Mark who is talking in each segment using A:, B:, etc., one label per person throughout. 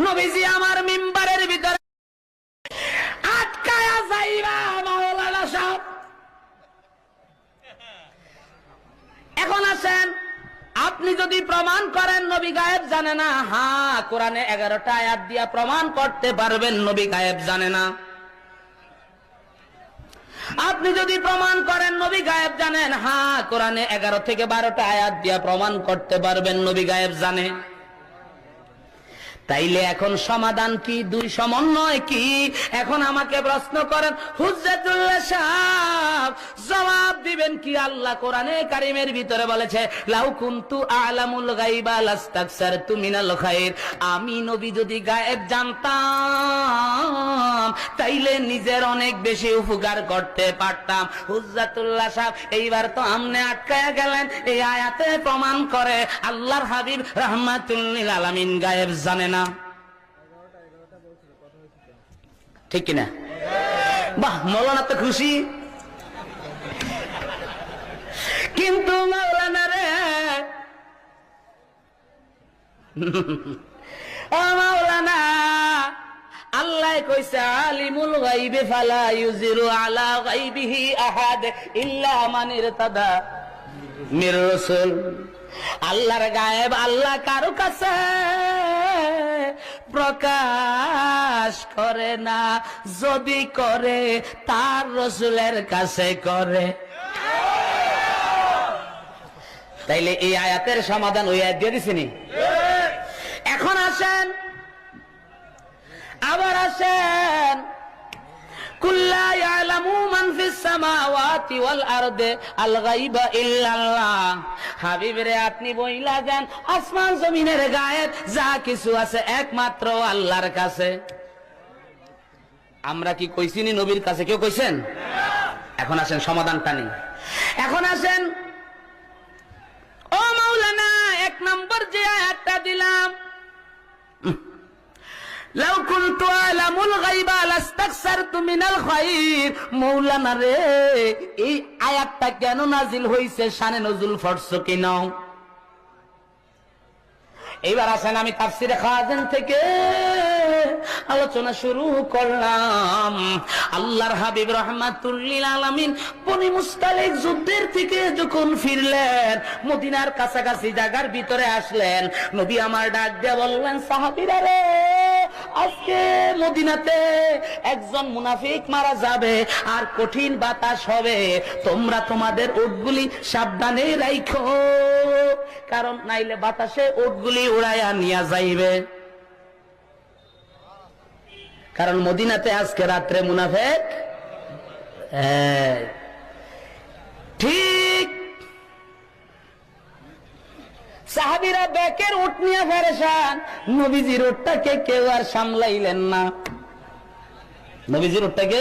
A: নবীজি আমার মিম্বারের ভিতরে আটকায়া যাইবা, মাওলানা সাহেব। এখন আসেন, আপনি যদি প্রমাণ করেন নবী গায়েব জানে না হ্যাঁ কোরআনে এগারোটা আয়াত দিয়া প্রমাণ করতে পারবেন, নবী গায়েব জানে না। আপনি যদি প্রমাণ করেন নবী গায়েব জানেন হ্যাঁ কোরআনে এগারো থেকে বারোটা আয়াত দিয়া প্রমাণ করতে পারবেন, নবী গায়েব জানে। তাইলে এখন সমাধান কি? দুই সমন্বয় কি? এখন আমাকে প্রশ্ন করেন, হুজ্জাতুল্লাহ সাহেব, জবাব দিবেন কি আল্লাহ কোরআনে কারিমের ভিতরে বলেছে, লাউ কুনতু আলামুল গাইবা লাস্তাকসারতু মিনাল খাইর। আমি নবী যদি গায়েব জানতাম, তাইলে নিজের অনেক বেশি উপকার করতে পারতাম। হুজ্জাতুল্লাহ সাহেব, এইবার তো আমনে আটকায়া গেলেন, এই আয়াতে প্রমাণ করে, আল্লাহর হাবিব রহমাতুল্লিল আলামিন গায়েব জানে না। ঠিক কিনা? বাহ, মৌলানা তো খুশি। কিন্তু মৌলানা রে, ও মাওলানা আল্লাহ কইছে, আলিমুল গাইবে ফালা ইউজিরু আলা গাইবিহি আহাদ ইল্লা মান ইরতাদা মির রাসূল। আল্লাহর গায়েব আল্লাহ কারও কাছে প্রকাশ করে না যদি করে তার রসুলের কাছে করে। তাইলে এই আয়াতের সমাধান ওই আয়াত দিয়ে দিছিনি? এখন আসেন আবার আসেন। মান জমিনের গায়েব যা কিছু আছে একমাত্র আল্লাহর কাছে। আমরা কি কইছিনি নবীর কাছে? কেউ কইছেন? এখন আসেন সমাধানটা নেই এখন আসেন ও মাওলানা এক নম্বর যে আয়াতটা দিলাম লাউ কুনতু আলামুল গায়বা লাস্তাকসারতু মিনাল খায়র মাওলানা রে, এই আয়াতটা কেন নাজিল হইছে শানে নজুল এইবার আসেন আমি তাফসিরে খাজেন থেকে আলোচনা শুরু করলাম। আল্লাহর হাবিব রহমাতুল্লিল আলামিন বনি মুস্তালিক যুদ্ধের থেকে যখন ফিরলেন, মদিনার কাছাকাছি জায়গার ভিতরে আসলেন, নবী আমার ডাক দিয়ে বললেন, সাহাবিরা রে আজকে মদিনাতে একজন মুনাফিক মারা যাবে, আর কঠিন বাতাস হবে তোমরা তোমাদের উটগুলি সাবধানে রাইখো, কারণ নাইলে বাতাসে উটগুলি উড়াইয়া নিয়া যাইবে কারণ মদিনাতে আজকে রাত্রে মুনাফেক হ্যাঁ। ঠিক সাহাবিরা ব্যাকের উঠ নিয়ে ফেরেছেন নবীজির উঠটাকে কেউ আর সামলাইলেন না। নবীজির উঠটাকে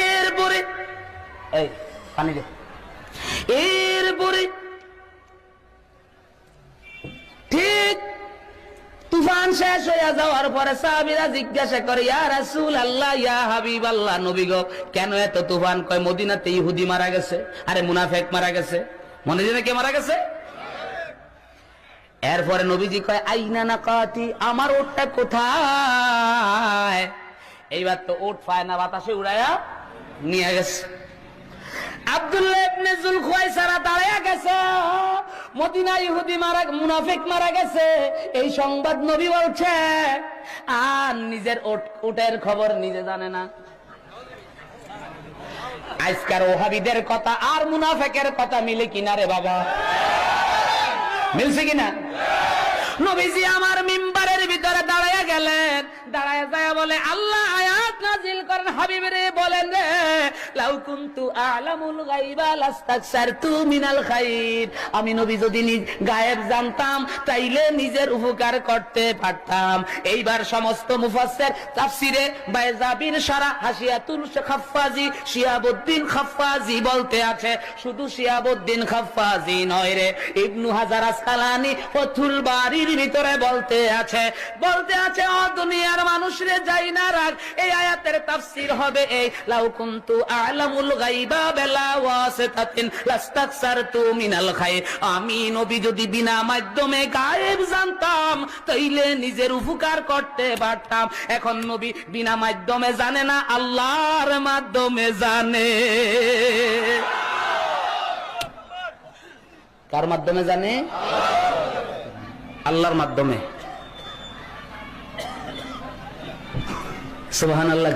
A: এরপরে এই, পানি দে। তুফান শেষ হইয়া যাওয়ার পরে সাহাবিরা জিজ্ঞাসা করে, ইয়া রাসূল আল্লাহ ইয়া হাবিব আল্লাহ নবী গো, কেন এত তুফান? কয়, মদিনাতে ইহুদি মারা গেছে। আরে, মুনাফেক মারা গেছে। মদিনা কে মারা গেছে? এরপরে নবীজি কয়, আইনা না কাতি আমার ওটটা কোথায়? এইবার তো ওট পায় না, বাতাসে উড়াইয়া নিয়ে গেছে। আব্দুল্লাহ ইবনে জুলখুয়াইসারা দাঁড়ায়া গেছে। মদিনা ইহুদি মারা, মুনাফিক মারা গেছে। এই সংবাদ নবী বলছে, আর নিজের উটের খবর নিজে জানে না। আজকার ওহাবিদের কথা আর মুনাফেকের কথা মিলে কিনা রে বাবা? মিলছে কিনা নবীজি আমার মিম্বারের ভিতরে দাঁড়ায়া গেলেন। দাঁড়ায় যায় বলে, আল্লাহ আয়াত নাজিল করেন হাবিব রে, বলেন রে। আমি নবী যদি গায়েব জানতাম, তাইলে নিজের উপকার করতে পারতাম। এইবার সমস্ত তাফসিরে সারা হাসিয়াতুল শিয়াবুদ্দিন বলতে আছে, শুধু শিয়াবুদ্দিন খাফফাজি নয় রে, ইবনু হাজার আসকালানি ফতুল বাড়ির ভিতরে বলতে আছে। বলতে আছে ও দুনিয়ার মানুষ রে যাই না রাখ এই আয়াতের তাফসির হবে এই, লাউ কুনতু আলামুল মাধ্যমে জানে না আল্লাহর মাধ্যমে জানে। কার মাধ্যমে জানে? আল্লাহর মাধ্যমে। আল্লাহ